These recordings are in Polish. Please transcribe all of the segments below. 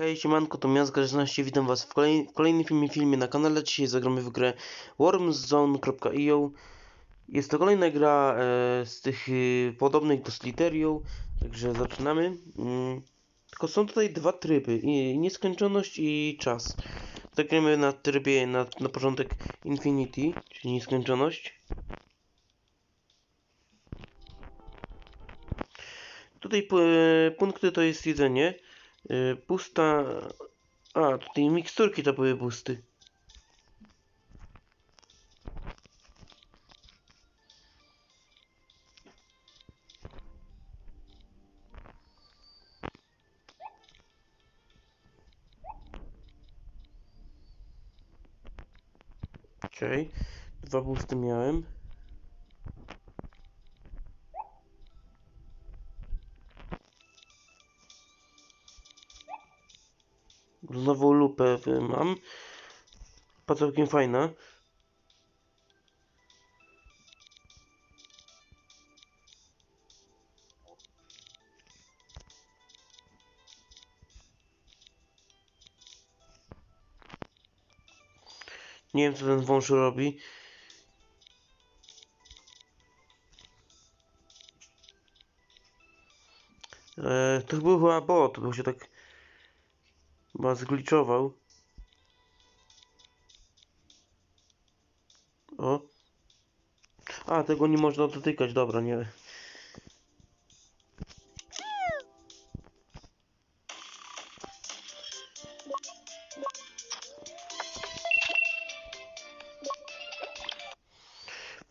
Hej, siemanko, to Miazga 16, witam was w, kolej, w kolejnym filmie, filmie na kanale. Dzisiaj zagramy w grę wormszone.io Jest to kolejna gra e, z tych y, podobnych do Sliterium, także zaczynamy. Mm, tylko są tutaj dwa tryby, i, nieskończoność i czas. Zagramy na trybie, na, na początek Infinity, czyli nieskończoność. Tutaj e, punkty to jest jedzenie. Y, Pusta. A, tutaj miksturki to były busty. Znowu lupę mam. Pa całkiem fajna. Nie wiem co ten wąż robi. Eee, to był chyba bot, bo się tak Chyba zgliczował. O. A, tego nie można dotykać, dobra, nie.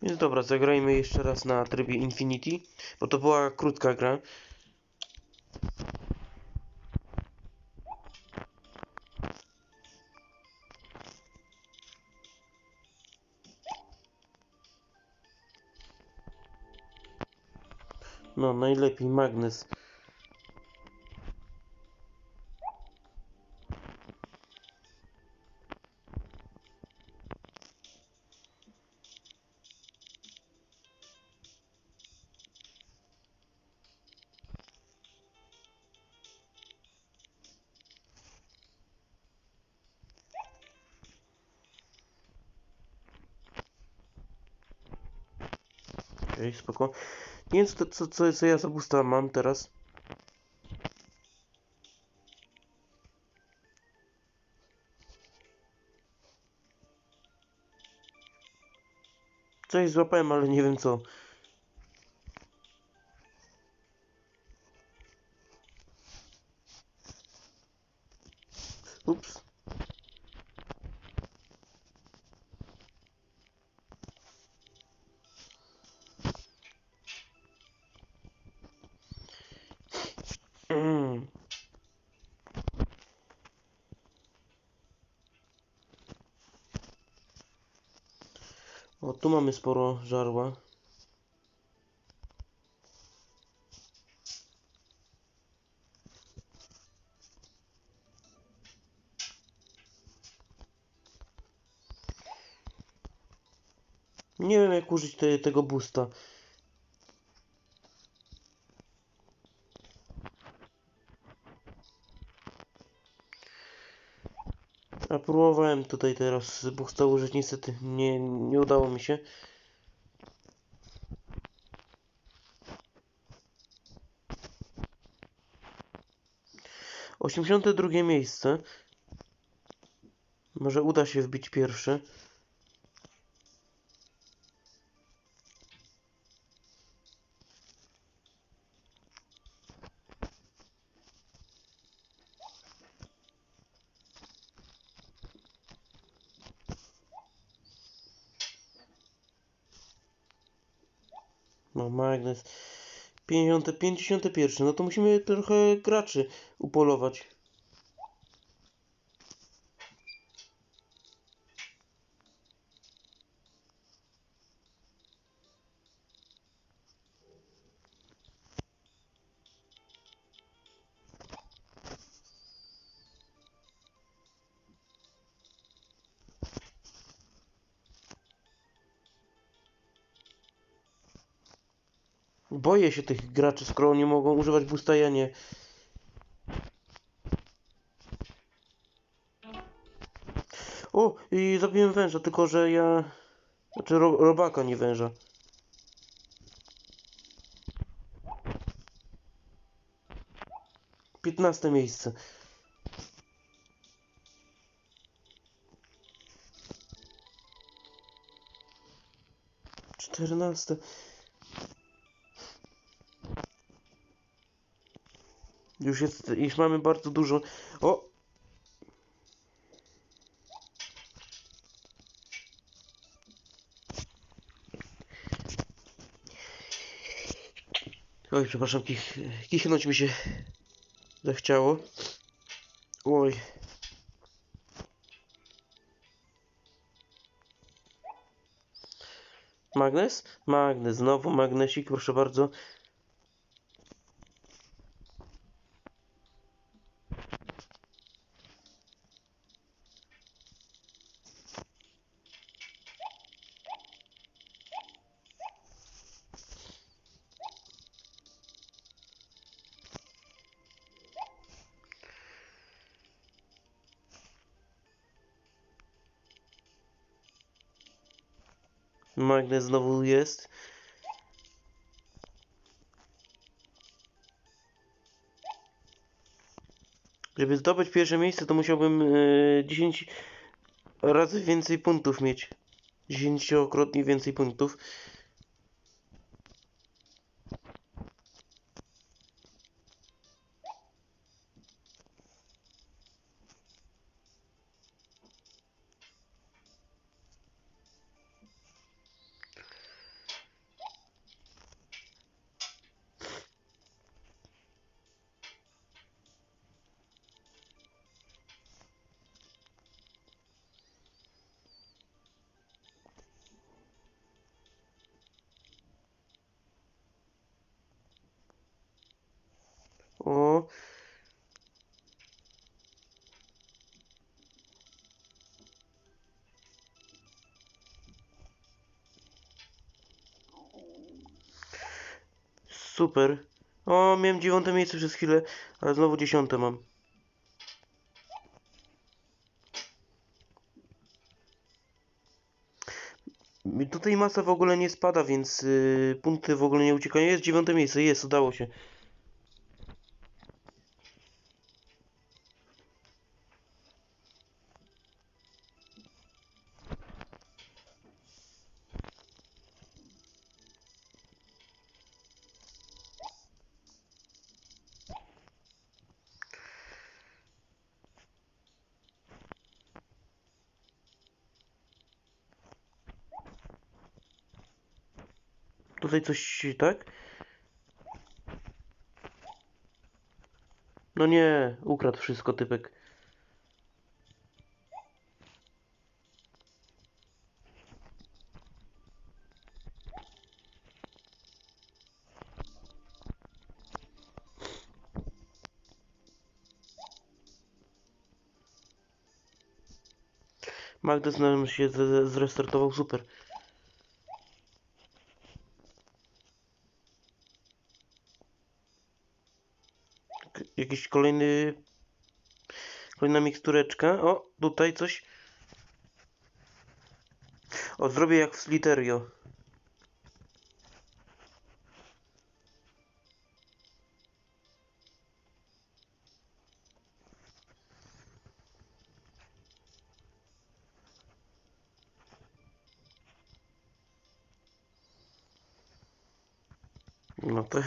Więc dobra, zagrajmy jeszcze raz na trybie Infinity, bo to była krótka gra. Najlepiej magnes. Okej, okay, spoko. Nie wiem, co, co, co, co ja za busta mam teraz. Coś złapałem, ale nie wiem co. O, tu mamy sporo żarła. Nie wiem jak użyć te, tego boosta. A próbowałem tutaj teraz buchsta użyć, niestety nie, nie udało mi się. Osiemdziesiąte drugie miejsce. Może uda się wbić pierwsze. No, magnes. 50, 51. No to musimy trochę graczy upolować. Boję się tych graczy, skoro nie mogą używać nie. O, i zabiłem węża, tylko że ja... Znaczy ro, robaka, nie węża. Piętnaste miejsce. Czternaste. Już jest, już mamy bardzo dużo. O! Oj, przepraszam, kich, kichnąć mi się zachciało. Oj. Magnes? Magnes, znowu magnesik, proszę bardzo. Magnes znowu jest. Żeby zdobyć pierwsze miejsce, to musiałbym e, 10 razy więcej punktów mieć. 10-krotnie więcej punktów. Super. O, miałem dziewiąte miejsce przez chwilę, ale znowu dziesiąte mam. Tutaj masa w ogóle nie spada, więc y, punkty w ogóle nie uciekają. Jest dziewiąte miejsce, jest, udało się. Tutaj coś, tak? No nie, ukradł wszystko typek. Magdes nam się zrestartował, super. Jakiś kolejny... Kolejna mikstureczka. O, tutaj coś. O, zrobię jak w Sliterio. No to...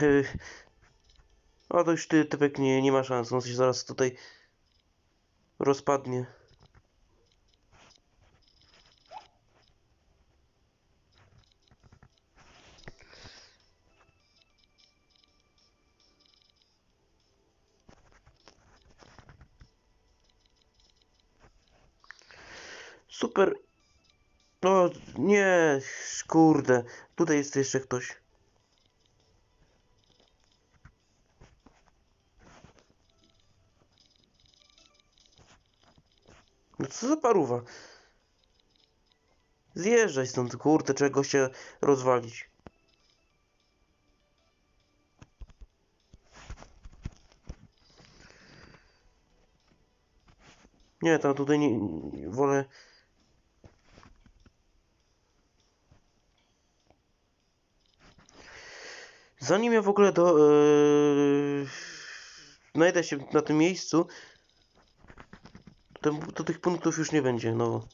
O, to już ty, typek nie, nie ma szans. On się zaraz tutaj rozpadnie. Super. O, nie, kurde. Tutaj jest jeszcze ktoś. Co za paruwa? Zjeżdżaj stąd, kurde, czego się rozwalić. Nie, tam tutaj nie, nie wolę... Zanim ja w ogóle do... Yy, znajdę się na tym miejscu, to, to tych punktów już nie będzie nowo.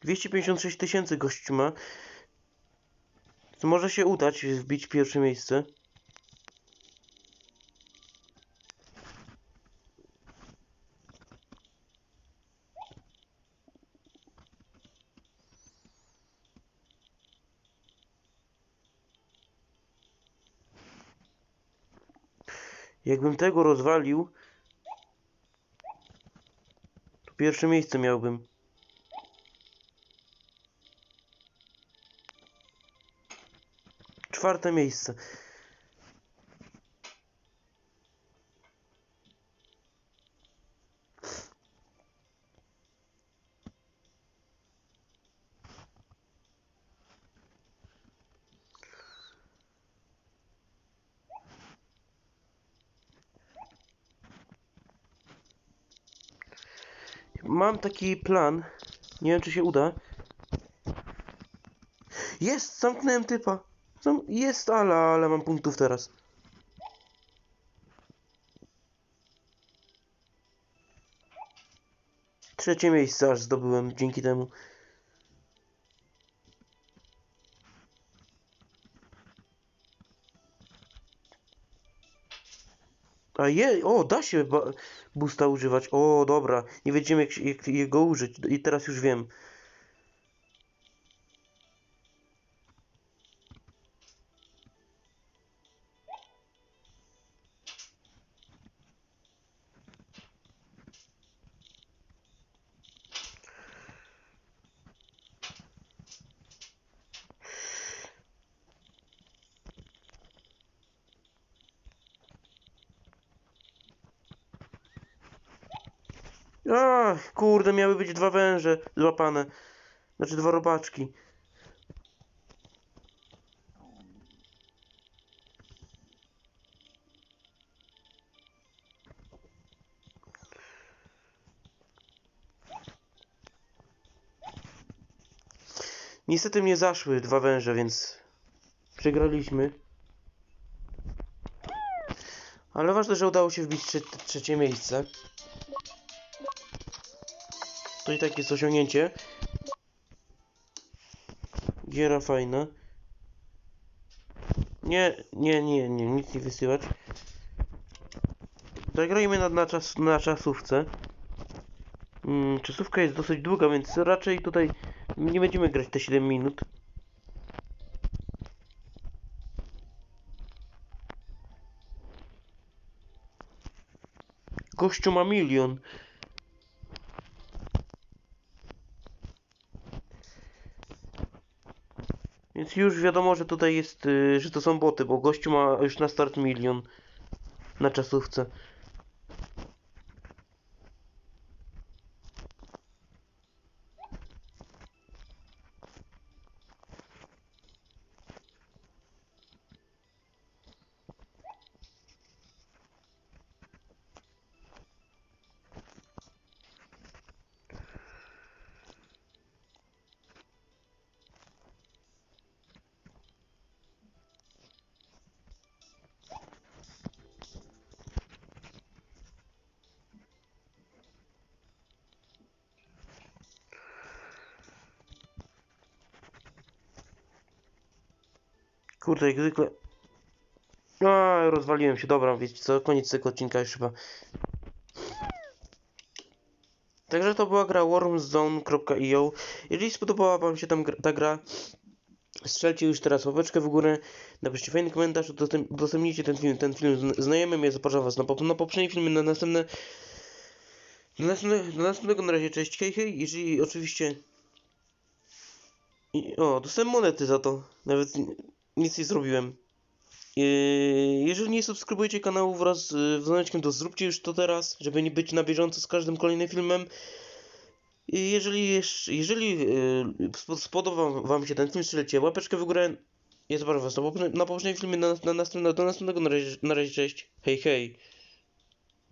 Dwieście pięćdziesiąt sześć tysięcy gościu ma. To może się udać wbić pierwsze miejsce. Jakbym tego rozwalił, to pierwsze miejsce miałbym. Czwarte miejsce. Mam taki plan. Nie wiem, czy się uda. Jest! Zamknąłem typa. Zam jest, ale, ale mam punktów teraz. Trzecie miejsce aż zdobyłem dzięki temu. A je, o, da się boosta używać. O, dobra. Nie wiedziałem jak, się- jak jego użyć i teraz już wiem. Ach, kurde, miały być dwa węże złapane. Znaczy dwa robaczki. Niestety mnie zaszły dwa węże, więc przegraliśmy. Ale ważne, że udało się wbić trze trzecie miejsce. To i tak jest osiągnięcie. Giera fajna. Nie, nie, nie, nie, nic nie wysyłać. Zagrajmy na, na, czas, na czasówce. Mm, czasówka jest dosyć długa, więc raczej tutaj nie będziemy grać te 7 minut. Gościu ma milion. Już wiadomo, że tutaj jest, y, że to są boty, bo gościu ma już na start milion na czasówce. Kurde, jak zwykle. A, rozwaliłem się. Dobra, wiecie co, koniec tego odcinka już chyba. Także to była gra wormzone.io. Jeżeli spodobała wam się tam ta gra, strzelcie już teraz łapeczkę w górę, napiszcie fajny komentarz, udostęp- udostępnijcie ten film, ten film zn- znajomym, ja zapraszam was na, pop- na poprzednie filmy, na następne, na następne, do następnego na razie, cześć, hej, hej, jeżeli oczywiście, I, o, dostałem monety za to, nawet nic nie zrobiłem. Yy, Jeżeli nie subskrybujecie kanału wraz z dzwoneczkiem, to zróbcie już to teraz, żeby nie być na bieżąco z każdym kolejnym filmem. Jeżeli, jeżeli spo- spodobał wam się ten film, strzelcie łapeczkę w górę. Ja zapraszam was na poprzednim filmie, na, na następne, do następnego, na razie, na razie cześć, hej hej.